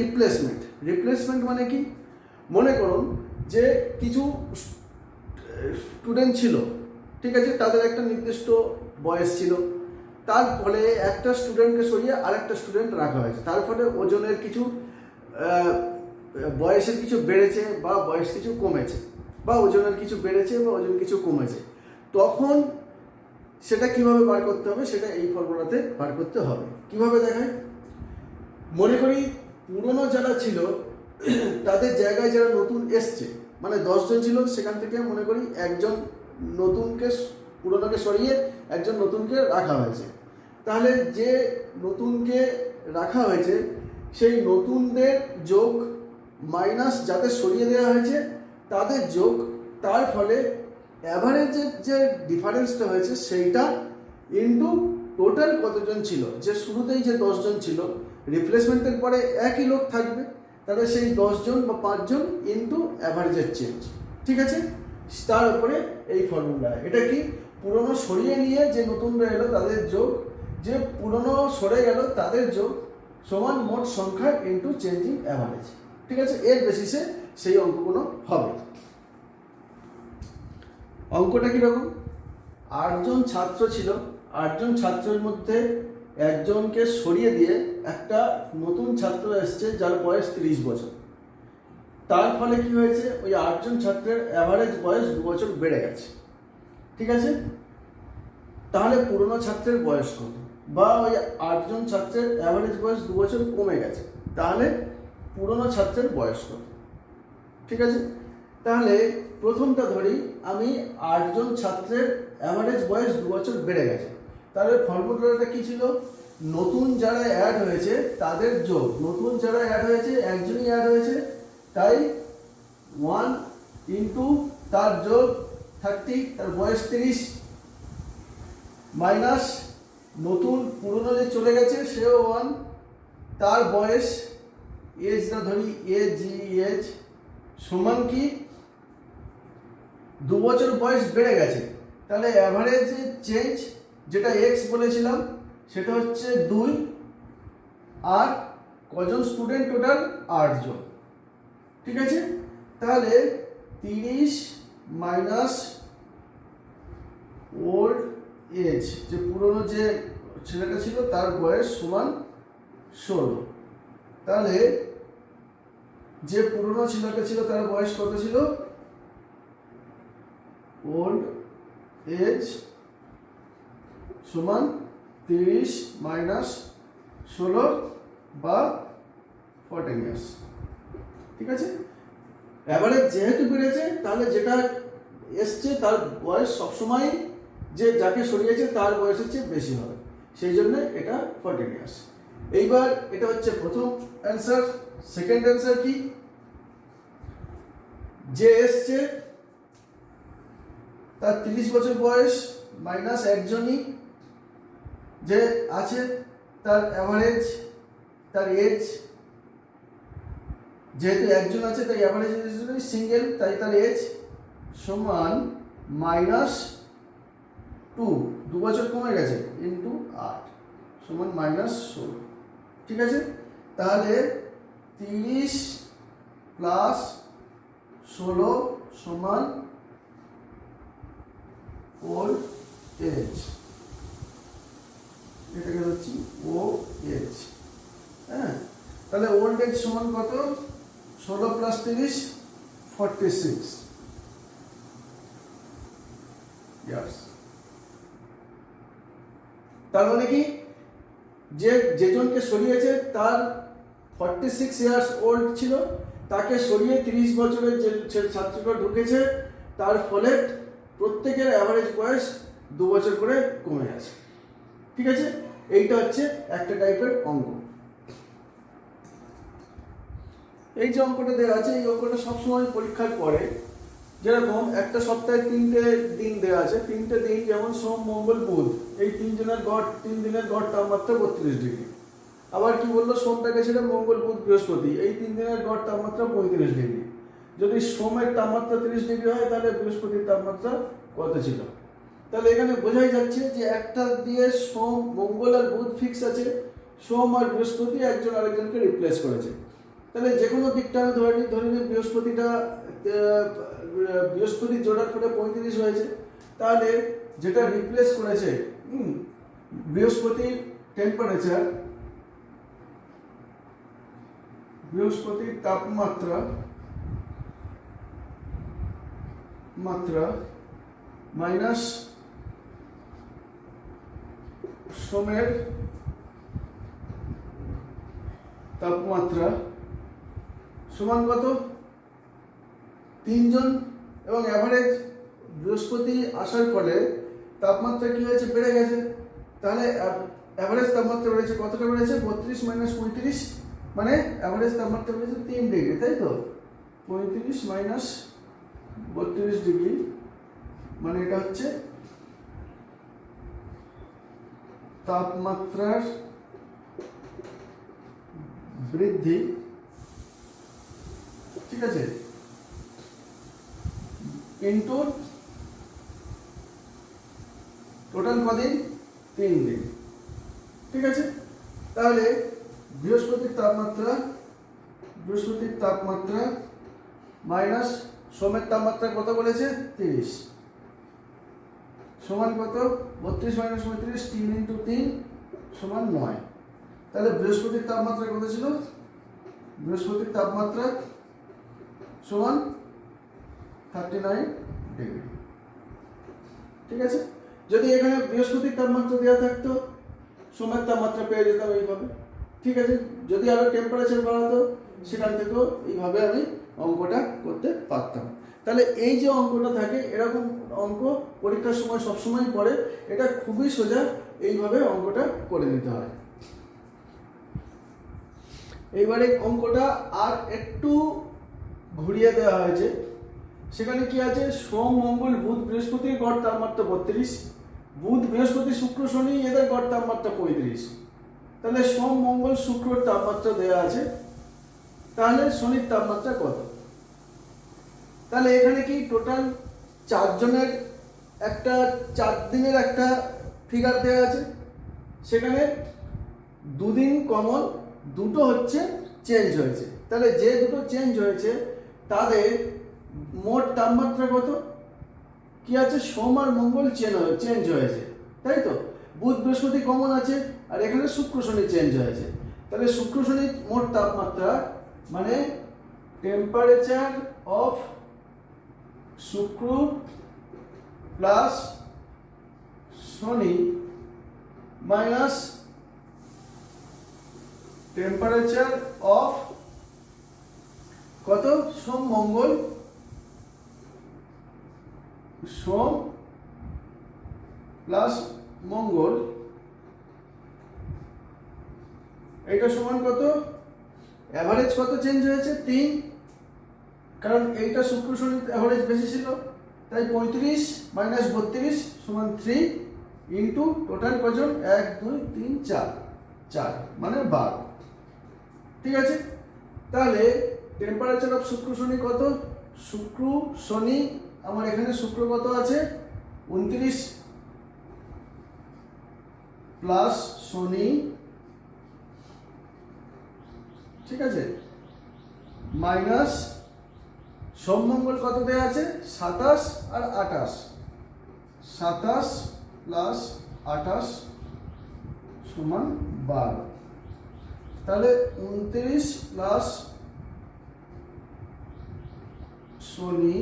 Replacement replacement মানে কি? মনে করুন যে কিছু স্টুডেন্ট ছিল, ঠিক আছে? তাদের একটা নির্দিষ্ট বয়স ছিল। তার ফলে একটা স্টুডেন্টকে সরিয়ে আরেকটা স্টুডেন্ট রাখা হয়েছে। তার ফলে ওজনের কিছু বয়সের কিছু বেড়েছে বা বয়স কিছু কমেছে, বা ওজনের কিছু বেড়েছে বা ওজন কিছু কমেছে। তখন সেটা কীভাবে বার করতে হবে? সেটা এই ফর্মুলাতে বার করতে হবে। কীভাবে দেখায়? মনে করি পুরনো যারা ছিল, তাদের জায়গায় যারা নতুন এসছে মানে দশজন ছিল সেখান থেকে মনে করি একজন নতুনকে পুরনোকে সরিয়ে একজন নতুনকে রাখা হয়েছে। তাহলে যে নতুনকে রাখা হয়েছে, সেই নতুনদের যোগ মাইনাস যাতে সরিয়ে দেওয়া হয়েছে, তাদের যোগ তার ফলে অ্যাভারেজের যে ডিফারেন্সটা হয়েছে, সেইটা ইন্টু টোটাল কতজন ছিল? যে শুরুতেই যে দশজন ছিল রিপ্লেসমেন্টের পরে একই লোক থাকবে। তাহলে সেই দশজন বা পাঁচজন ইন্টু অ্যাভারেজের চেঞ্জ ঠিক আছে? তার উপরে এই ফর্মুলা এটা কি? পুরনো সরিয়ে নিয়ে যে নতুনরা এলো, তাদের যোগ। যে পুরনো সরে গেল, তাদের যোগ সমান মোট সংখ্যা ইন্টু চেঞ্জিং অ্যাভারেজ ঠিক আছে? এর বেসিসে সেই অঙ্কগুলো হবে। অঙ্কটা কীরকম? আটজন ছাত্র ছিল। আটজন ছাত্রের মধ্যে একজনকে সরিয়ে দিয়ে একটা নতুন ছাত্র এসছে যার বয়স তিরিশ বছর। তার ফলে কি হয়েছে? ওই আটজন ছাত্রের অ্যাভারেজ বয়স দু বছর বেড়ে গেছে। ঠিক আছে? তাহলে পুরনো ছাত্রের বয়স কত? বা ওই আটজন ছাত্রের অ্যাভারেজ বয়স দু বছর কমে গেছে। তাহলে পুরনো ছাত্রের বয়স কত? ঠিক আছে? তাহলে প্রথমটা ধরি, আমি আটজন ছাত্রের অ্যাভারেজ বয়স দু বছর বেড়ে গেছে। তাহলে ফর্মুলাটা কি ছিল? নতুন যারা অ্যাড হয়েছে, তাদের যোগ। নতুন যারা অ্যাড হয়েছে, একজনই অ্যাড হয়েছে, তাই ওয়ান ইন্টু তার যোগ থার্টি তার বয়স তিরিশ মাইনাস নতুন পুরনো যে চলে গেছে, সেও ওয়ান তার বয়স এজটা ধরি এ জি এজ সমান কি? দু বছর বয়স বেড়ে গেছে। তাহলে অ্যাভারেজ চেঞ্জ যেটা এক্স বলেছিলাম, সেটা হচ্ছে দুই আর কজন স্টুডেন্ট টোটাল আটজন ঠিক আছে? তাহলে তিরিশ মাইনাস ওল্ড এজ যে পুরনো যে ছেলেটা ছিল, তার বয়স সমান ষোলো। তাহলে যে পুরনো ছেলেটা ছিল, তার বয়স কত ছিল? ওল্ড এজ সমান তিরিশ মাইনাস ষোলো বা ফর্টিন ইয়ার্স। ঠিক আছে? অ্যাভারেজ যেহেতু বেড়েছে, তাহলে যেটা এসছে তার বয়স সবসময় যে যাকে সরিয়েছে তার বয়সের চেয়ে বেশি হবে। সেই জন্য এটা ফর্টিন ইয়ার্স। এইবার এটা হচ্ছে প্রথম অ্যান্সার সেকেন্ড অ্যান্সার কি? যে এসছে, তার তিরিশ বছর বয়স মাইনাস একজনই যে আছে তার অ্যাভারেজ তার এজ যেহেতু একজন আছে তাই অ্যাভারেজ সিঙ্গেল তাই তার এজ সমান মাইনাস টু দু বছর কমে গেছে ইন্টু আট, সমান মাইনাস ষোলো, ঠিক আছে? তাহলে তিরিশ প্লাস ষোলো সমান ওল্ড এজ এটাকে হচ্ছে ও এজ হ্যাঁ? তাহলে ওল্ড এজ সমান কত? ষোলো প্লাস তিরিশ ফর্টি সিক্স ইয়ার্স তার মানে কি? যে যেজনকে সরিয়েছে, তার ফর্টি সিক্স ইয়ার্স ওল্ড ছিল, তাকে সরিয়ে তিরিশ বছরের যে ছাত্রটা ঢুকেছে, তার ফলে প্রত্যেকের অ্যাভারেজ বয়স দু বছর করে কমে গেছে। ঠিক আছে? এইটা হচ্ছে একটা টাইপের অঙ্ক। এই যে অঙ্কটা দেওয়া আছে, এই অঙ্কটা সবসময় পরীক্ষার পরে যেরকম একটা সপ্তাহে তিনটে দিন দেওয়া আছে, তিনটে দিন যেমন সোম, মঙ্গল, বুধ, এই তিনজনের গড়, তিন দিনের গড় তাপমাত্রা বত্রিশ ডিগ্রি। আবার কি বলল? সোমটাকে ছিল মঙ্গল, বুধ, বৃহস্পতি, এই তিন দিনের গড় তাপমাত্রা পঁয়ত্রিশ ডিগ্রি। যদি সোমের তাপমাত্রা তিরিশ ডিগ্রি হয়, তাহলে বৃহস্পতির তাপমাত্রা কত ছিল? তাহলে এখানে বোঝাই যাচ্ছে যে একটা দিয়ে সোম, মঙ্গল আর বুধ ফিক্স আছে। সোম আর বৃহস্পতি একজন আরেকজনকে রিপ্লেস করেছে। তাহলে যে কোনো দিকটা আমি ধরে নিই ধরে নিই বৃহস্পতিটা বৃহস্পতি জোড়ার পরে পঁয়ত্রিশ হয়েছে। তাহলে যেটা রিপ্লেস করেছে বৃহস্পতির টেম্পারেচার বৃহস্পতির তাপমাত্রা, মাত্রা মাইনাস সোমের তাপমাত্রা সমান কত? তিনজন এবং অ্যাভারেজ বৃহস্পতি আসার ফলে তাপমাত্রা কি হয়েছে? বেড়ে গেছে। তাহলে অ্যাভারেজ তাপমাত্রা বেড়েছে কতটা বেড়েছে? বত্রিশ মাইনাস পঁয়ত্রিশ মানে অ্যাভারেজ তাপমাত্রা বেড়েছে তিন ডিগ্রি তাই তো? পঁয়ত্রিশ মাইনাস বত্রিশ ডিগ্রি মানে এটা হচ্ছে তাপমাত্রার বৃদ্ধি, ঠিক আছে? ইন্টু টোটাল কদিন? তিন দিন। ঠিক আছে? তাহলে বৃহস্পতির তাপমাত্রা বৃহস্পতির তাপমাত্রা মাইনাস সোমের তাপমাত্রা কত বলেছে? তিরিশ। সমান কত? বত্রিশ মাইনাস পঁয়ত্রিশ, তিন ইন্টু তিন সমান নয়। তাহলে বৃহস্পতির তাপমাত্রা কত ছিল? বৃহস্পতির তাপমাত্রা সমান থার্টি নাইন ডিগ্রি ঠিক আছে? যদি এখানে বৃহস্পতির তাপমাত্রা দেওয়া থাকতো, সোমের তাপমাত্রা পেয়ে যেতাম এইভাবে। ঠিক আছে? যদি আরও টেম্পারেচার বাড়াতো, সেখান থেকেও এইভাবে আমি অঙ্কটা করতে পারতাম। তাহলে এই যে অঙ্কটা থাকে, এরকম অঙ্ক পরীক্ষার সময় সবসময় পড়ে, এটা খুবই সোজা এইভাবে অঙ্কটা করে নিতে হয়। এইবারে অঙ্কটা আর একটু ঘুরিয়ে দেওয়া হয়েছে। সেখানে কি আছে? সোম, মঙ্গল, বুধ বৃহস্পতির গড়, তাপমাত্রা বত্রিশ। বুধ, বৃহস্পতি, শুক্র, শনি, এদের গড়, তাপমাত্রা পঁয়ত্রিশ। তাহলে সোম, মঙ্গল, শুক্রর তাপমাত্রা দেওয়া আছে। তাহলে শনির তাপমাত্রা কত? তাহলে এখানে কি টোটাল চারজনের একটা চার দিনের একটা ফিগার দেওয়া আছে? সেখানে দুদিন কমন দুটো হচ্ছে চেঞ্জ হয়েছে। তাহলে যে দুটো চেঞ্জ হয়েছে, তাদের মোট তাপমাত্রা কত? কি আছে? সোম আর মঙ্গল চেন চেঞ্জ হয়েছে। তাই তো? বুধ, বৃহস্পতি কমন আছে, আর এখানে শুক্র শনি চেঞ্জ হয়েছে। তাহলে শুক্র শনির মোট তাপমাত্রা মানে টেম্পারেচার অফ শুক্র প্লাস শনি মাইনাস টেম্পারেচার অফ কত? সোম মঙ্গল। সোম প্লাস মঙ্গল। এটা সমান কত? অ্যাভারেজ কত চেঞ্জ হয়েছে? তিন। কারণ এইটা শুক্র শনি অ্যাভারেজ বেশি ছিল, তাই পঁয়ত্রিশ মাইনাস বত্রিশ সমান থ্রি ইন্টু টোটাল কজন? এক, দুই, তিন, চার। চার মানে বারো। ঠিক আছে? তাহলে টেম্পারেচার অফ শুক্র শনি কত? শুক্র শনি, আমার এখানে শুক্র কত আছে? উনত্রিশ প্লাস শনি। ঠিক আছে? মাইনাস সোমমঙ্গল কত দেওয়া আছে? সাতাশ আর আঠাশ। সাতাশ প্লাস আঠাশ সমান বারো। তাহলে উনত্রিশ প্লাস শনি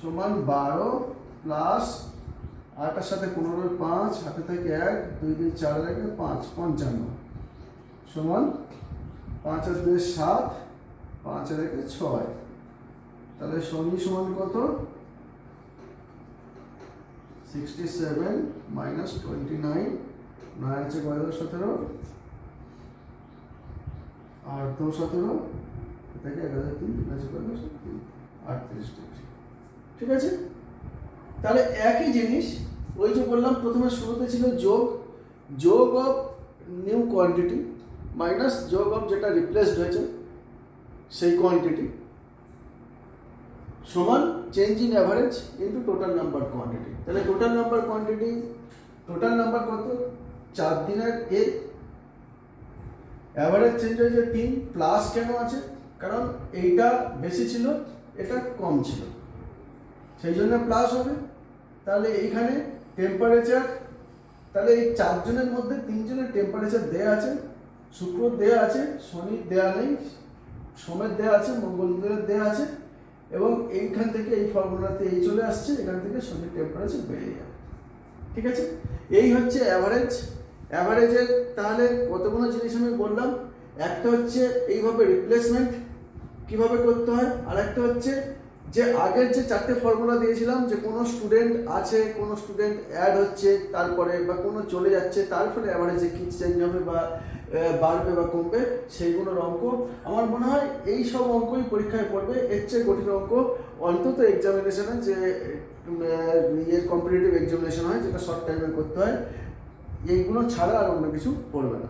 সমান বারো প্লাস আটার সাথে পনেরো পাঁচ, হাতে থেকে এক, দুই দুই চার রেখে পাঁচ, পঞ্চান্ন। সমান পাঁচ আর দুই সাত, পাঁচ রেখে ছয়। তাহলে শনি সমান কত? Sixty seven minus twenty nine নয় আছে কয় সতেরো? আট দশ সতেরো? থেকে এক হাজার তিন তিন আছে কয় দশ তিন, আটত্রিশ ডিগ্রি। ঠিক আছে? তাহলে একই জিনিস, ওই যে বললাম প্রথমে শুরুতে ছিল যোগ যোগ অফ নিউ কোয়ান্টিটি মাইনাস যোগ অফ যেটা রিপ্লেসড হয়েছে, সেই কোয়ান্টিটি সমান change in average into total number quantity তাহলে total number quantity total number কত? চার দিনের এ অ্যাভারেজ চেঞ্জ হয়েছে তিন প্লাস কেন আছে? কারণ এইটা বেশি ছিল, এটা কম ছিল। সেই জন্য প্লাস হবে। তাহলে এইখানে টেম্পারেচার তাহলে এই চারজনের মধ্যে তিনজনের টেম্পারেচার দেয়া আছে। শুক্র দেয়া আছে শনির দেয়া নেই, সোমের দেয়া আছে মঙ্গলদের দেয়া আছে। এবং এইখান থেকে এই ফর্মুলাতে এই চলে আসছে, এখান থেকে সঙ্গে টেম্পারেচার বেড়ে যাবে। ঠিক আছে? এই হচ্ছে অ্যাভারেজ অ্যাভারেজের তাহলে কতগুলো জিনিস আমি বললাম? একটা হচ্ছে এইভাবে রিপ্লেসমেন্ট কীভাবে করতে হয় আর একটা হচ্ছে যে আগের যে চারটে ফর্মুলা দিয়েছিলাম যে কোনো স্টুডেন্ট আছে কোনো স্টুডেন্ট অ্যাড হচ্ছে তারপরে বা কোনো চলে যাচ্ছে তার ফলে অ্যাভারেজে কী চেঞ্জ হবে বা বাড়বে বা কমবে সেইগুলোর অঙ্ক আমার মনে হয় এই সব অঙ্কই পরীক্ষায় পড়বে। এর চেয়ে কঠিন অঙ্ক অন্তত এক্সামিনেশনে যে উম, আহ, ইয়ে কম্পিটিটিভ এক্সামিনেশন হয় যেটা শর্ট টাইমে করতে হয় এইগুলো ছাড়া আর অন্য কিছু পড়বে না।